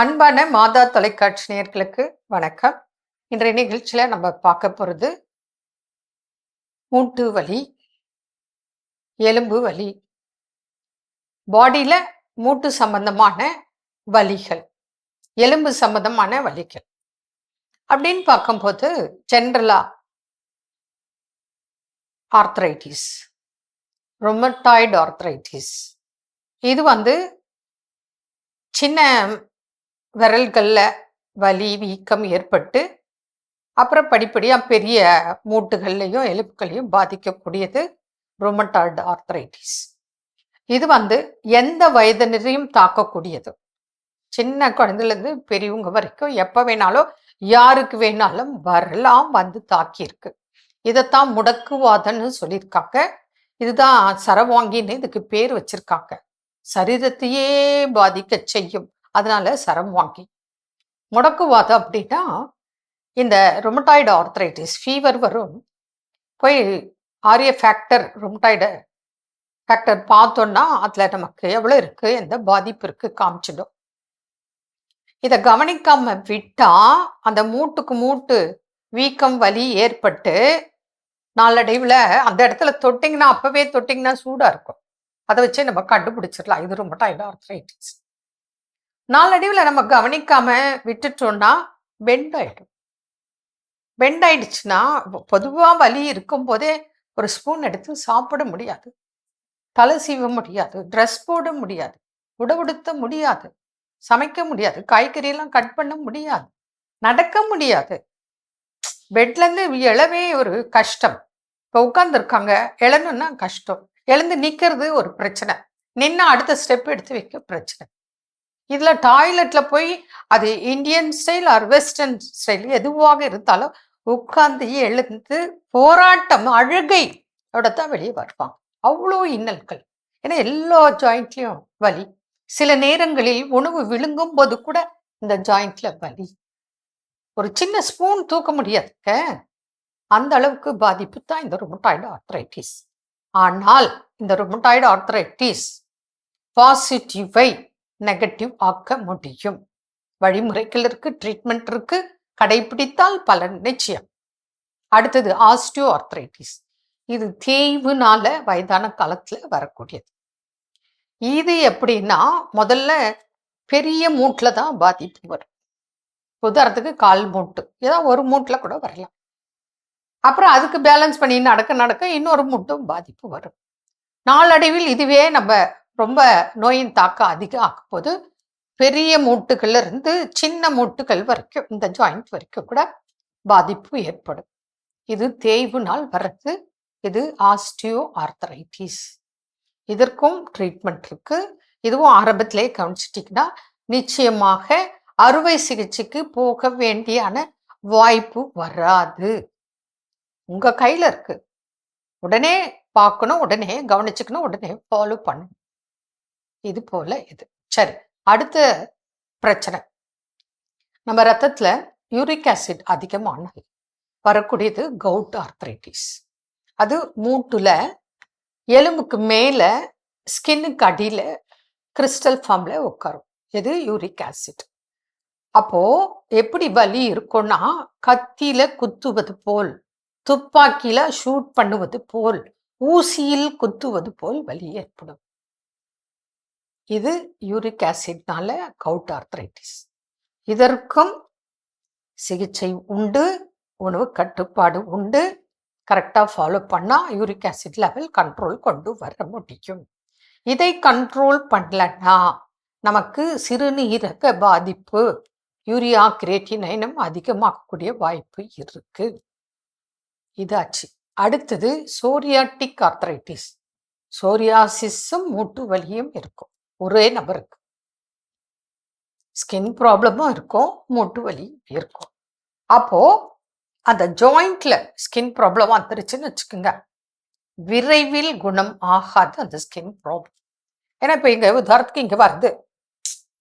அன்பான மாதா தொலைக்காட்சி நேர்களுக்கு வணக்கம். இன்றைய நிகழ்ச்சியில் நம்ம பார்க்க போகிறது மூட்டு வலி எலும்பு வலி பாடியில் மூட்டு சம்பந்தமான வலிகள் எலும்பு சம்பந்தமான வலிகள். அப்படின்னு பார்க்கும்போது ஜென்ரலா ஆர்த்ரைட்டிஸ் ரொமட்டாய்டு ஆர்த்ரைட்டிஸ் இது வந்து சின்ன விரல்களில் வலி வீக்கம் ஏற்பட்டு அப்புறம் படிப்படியாக பெரிய மூட்டுகள்லையும் எலும்புகளையும் பாதிக்கக்கூடியது ரொமட்டாய்டு ஆர்த்ரைட்டிஸ் இது வந்து எந்த வயதினரையும் தாக்கக்கூடியது. சின்ன குழந்தைலேருந்து பெரியவங்க வரைக்கும் எப்போ வேணாலும் யாருக்கு வேணாலும் வரலாம் வந்து தாக்கியிருக்கு. இதைத்தான் முடக்குவாதம்னு சொல்லியிருக்காங்க. இதுதான் சரவாங்கின்னு இதுக்கு பேர் வச்சிருக்காங்க. சரீரத்தையே பாதிக்க செய்யும். அதனால சரம் வாங்கி முடக்குவாதம் அப்படின்னா இந்த ரொமட்டாய்டு ஆர்த்ரைட்டிஸ் ஃபீவர் வரும். போய் ஆரிய ஃபேக்டர் ரொமட்டாய்டு ஃபேக்டர் பார்த்தோன்னா அதில் நமக்கு எவ்வளோ இருக்கு? எந்த பாதிப்பு இருக்குது காமிச்சிடும். இதை கவனிக்காம விட்டால் அந்த மூட்டுக்கு மூட்டு வீக்கம் வலி ஏற்பட்டு நாளடைவில் அந்த இடத்துல தொட்டிங்கன்னா அப்போவே தொட்டிங்கன்னா சூடாக இருக்கும். அதை வச்சு நம்ம கண்டுபிடிச்சிடலாம். இது ரொமட்டாய்டு ஆர்த்ரைட்டிஸ் நாளடைவில் நம்ம கவனிக்காம விட்டுட்டோம்னா பெண்ட் ஆயிடும். பெண்ட் ஆயிடுச்சுன்னா பொதுவாக வலி இருக்கும் போதே ஒரு ஸ்பூன் எடுத்து சாப்பிட முடியாது. தலை சீவ முடியாது ட்ரெஸ் போட முடியாது உடவுடுத்த முடியாது சமைக்க முடியாது காய்கறியெல்லாம் கட் பண்ண முடியாது நடக்க முடியாது. பெட்லேருந்து எழவே ஒரு கஷ்டம். இப்போ உட்காந்துருக்காங்க எழணும்னா கஷ்டம். எழுந்து நிற்கிறது ஒரு பிரச்சனை. நின்று அடுத்த ஸ்டெப் எடுத்து வைக்க பிரச்சனை. இதில் டாய்லெட்டில் போய் அது Indian style or western style எதுவாக இருந்தாலும் உட்கார்ந்து எழுந்து போராட்டம் அழுகை தான் வெளியே வருவாங்க அவ்வளோ இன்னல்கள். ஏன்னா எல்லா ஜாயிண்ட்லேயும் வலி. சில நேரங்களில் உணவு விழுங்கும் போது கூட இந்த ஜாயிண்ட்ல வலி. ஒரு சின்ன ஸ்பூன் தூக்க முடியாதுங்க. அந்த அளவுக்கு பாதிப்பு தான் இந்த ரொமட்டாய்டு ஆர்த்ரைட்டிஸ் ஆனால் இந்த ரொமட்டாய்டு ஆர்த்ரைட்டிஸ் பாசிட்டிவை நெகட்டிவ் ஆக்க முடியும். வழிமுறைகள் இருக்கு ட்ரீட்மெண்ட் இருக்கு. கடைபிடித்தால் பலன் நிச்சயம். அடுத்தது ஆஸ்டியோ ஆர்த்ரைட்டிஸ் இது தேய்வுனால வயதான காலத்துல வரக்கூடியது. இது எப்படின்னா முதல்ல பெரிய மூட்டில் தான் பாதிப்பு வரும். உதாரணத்துக்கு கால் மூட்டு. ஏதாவது ஒரு மூட்டில் கூட வரலாம். அப்புறம் அதுக்கு பேலன்ஸ் பண்ணி நடக்க நடக்க இன்னொரு மூட்டும் பாதிப்பு வரும். நாளடைவில் இதுவே நம்ம ரொம்ப நோயின் தாக்கம் அதிகம் ஆகும் போது பெரிய மூட்டுகள்ல இருந்து சின்ன மூட்டுகள் வரைக்கும் இந்த ஜாயிண்ட் வரைக்கும் கூட பாதிப்பு ஏற்படும். இது தேய்வுனால் வர்றது இது ஆஸ்டியோ ஆர்த்தரைட்டிஸ் இதற்கும் ட்ரீட்மெண்ட் இருக்கு. இதுவும் ஆரம்பத்திலே கவனிச்சிட்டிங்கன்னா நிச்சயமாக அறுவை சிகிச்சைக்கு போக வேண்டியான வாய்ப்பு வராது. உங்க கையில இருக்கு. உடனே பார்க்கணும் உடனே கவனிச்சுக்கணும் உடனே ஃபாலோ பண்ணணும். இது போல இது. சரி அடுத்த பிரச்சனை. நம்ம ரத்தத்தில் யூரிக் ஆசிட் அதிகமானால் வரக்கூடியது கவுட் ஆர்த்ரைட்டிஸ் அது மூட்டுல எலும்புக்கு மேலே ஸ்கின்னுக்கு அடியில் கிறிஸ்டல் ஃபார்மில் உட்காரும். இது யூரிக் ஆசிட். அப்போது எப்படி வலி இருக்கும்னா கத்தியில் குத்துவது போல் துப்பாக்கியில் ஷூட் பண்ணுவது போல் ஊசியில் குத்துவது போல் வலி ஏற்படும். இது யூரிக் ஆசிட்னால கவுட் ஆர்த்ரைட்டிஸ் இதற்கும் சிகிச்சை உண்டு உணவு கட்டுப்பாடு உண்டு. கரெக்டாக ஃபாலோ பண்ணால் யூரிக் ஆசிட் லெவல் கண்ட்ரோல் கொண்டு வர முடியும். இதை கண்ட்ரோல் பண்ணலன்னா நமக்கு சிறுநீரக பாதிப்பு யூரியா கிரேட்டினைனும் அதிகமாகக்கூடிய வாய்ப்பு இருக்கு. இதாச்சு. அடுத்தது சோரியாட்டிக் ஆர்த்ரைட்டிஸ் சோரியாசிஸும் மூட்டு வலியும் இருக்கும். ஒரே நபருக்கு ஸ்கின் ப்ராப்ளமும் இருக்கும் மூட்டு வலி இருக்கும். அப்போது அந்த ஜாயிண்ட்ல ஸ்கின் ப்ராப்ளம் வந்துருச்சுன்னு வச்சுக்கோங்க. விரைவில் குணம் ஆகாது அந்த ஸ்கின் ப்ராப்ளம். ஏன்னா இப்போ இங்கே உதாரணத்துக்கு இங்கே வருது.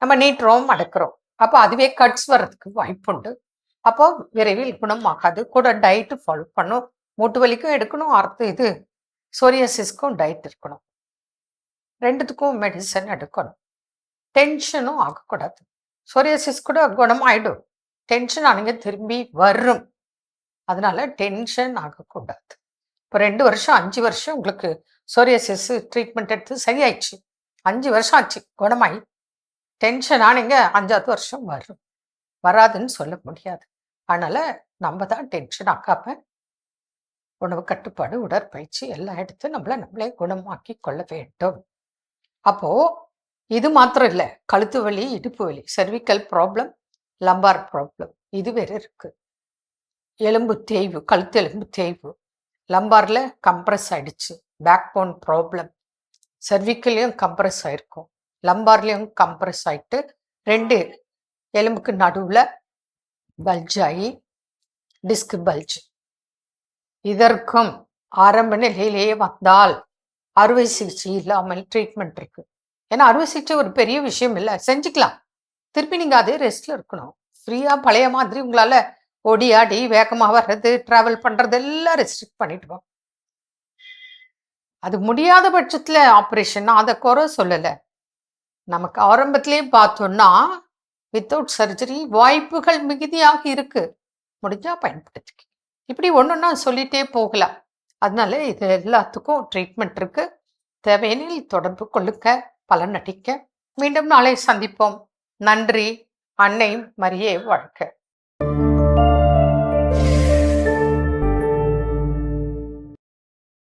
நம்ம நீட்டுறோம் அடக்கிறோம். அப்போ அதுவே கட்ஸ் வர்றதுக்கு வாய்ப்புண்டு அப்போ விரைவில் குணம் ஆகாது. கூட டயட்டு ஃபாலோ பண்ணும். மூட்டு வலிக்கும் எடுக்கணும் அர்த்தம் இது. சோரியாசிஸ்க்கும் டயட் இருக்கணும். ரெண்டுத்துக்கும் மெடிசன் எடுக்கணும். டென்ஷனும் ஆகக்கூடாது. சோரியாசிஸ் கூட குணமாயிடும். டென்ஷன் ஆனீங்க திரும்பி வரும். அதனால டென்ஷன் ஆகக்கூடாது. இப்போ ரெண்டு வருஷம் அஞ்சு வருஷம் உங்களுக்கு சோரியாசிஸ் ட்ரீட்மெண்ட் எடுத்து சரியாயிடுச்சு. அஞ்சு வருஷம் ஆச்சு குணமாயி. டென்ஷன் ஆனீங்க அஞ்சாவது வருஷம் வரும். வராதுன்னு சொல்ல முடியாது. அதனால நம்ம தான் டென்ஷன் ஆக்காம உணவு கட்டுப்பாடு உடற்பயிற்சி எல்லாம் எடுத்து நம்மளை நம்மளே குணமாக்கி கொள்ள வேண்டும். அப்போது இது மாத்திரம் இல்லை. கழுத்து வலி இடுப்பு வலி சர்விக்கல் ப்ராப்ளம் லம்பார் ப்ராப்ளம் இது வேற இருக்கு. எலும்பு தேய்வு கழுத்து எலும்பு தேய்வு. லம்பாரில் கம்ப்ரஸ் ஆயிடுச்சு. பேக் போன் ப்ராப்ளம் சர்விக்கல்லையும் கம்ப்ரஸ் ஆயிருக்கும். லம்பார்லேயும் கம்ப்ரஸ் ஆகிட்டு ரெண்டு எலும்புக்கு நடுவில் பல்ஜ் ஆகி டிஸ்க் பல்ஜ் இதற்கும் ஆரம்ப நிலையிலேயே வந்தால் அறுவை சிகிச்சை இல்லாமல் ட்ரீட்மெண்ட் இருக்கு. ஏன்னா அறுவை சிகிச்சை ஒரு பெரிய விஷயம் இல்லை. செஞ்சுக்கலாம். திருப்பி நீங்கள் அதே ரெஸ்ட்ல இருக்கணும். ஃப்ரீயா பழைய மாதிரி உங்களால ஓடி ஆடி வேகமாக வர்றது டிராவல் பண்றது எல்லாம் ரெஸ்ட்ரிக்ட் பண்ணிட்டு அது முடியாத பட்சத்தில் ஆப்ரேஷன் அதை குறை சொல்லலை. நமக்கு ஆரம்பத்திலேயே பார்த்தோம்னா வித்தவுட் சர்ஜரி வாய்ப்புகள் மிகுதியாக இருக்கு. முடிஞ்சா பயன்படுத்திக்க இப்படி ஒன்னொன்னா சொல்லிட்டே போகலாம். அதனால இது எல்லாத்துக்கும் ட்ரீட்மெண்ட் இருக்கு. தேவையெனில் தொடர்பு கொள்ளுக்க பலன் அடிக்க மீண்டும் நாளை சந்திப்போம். நன்றி அன்னை மரியே வாழ்க.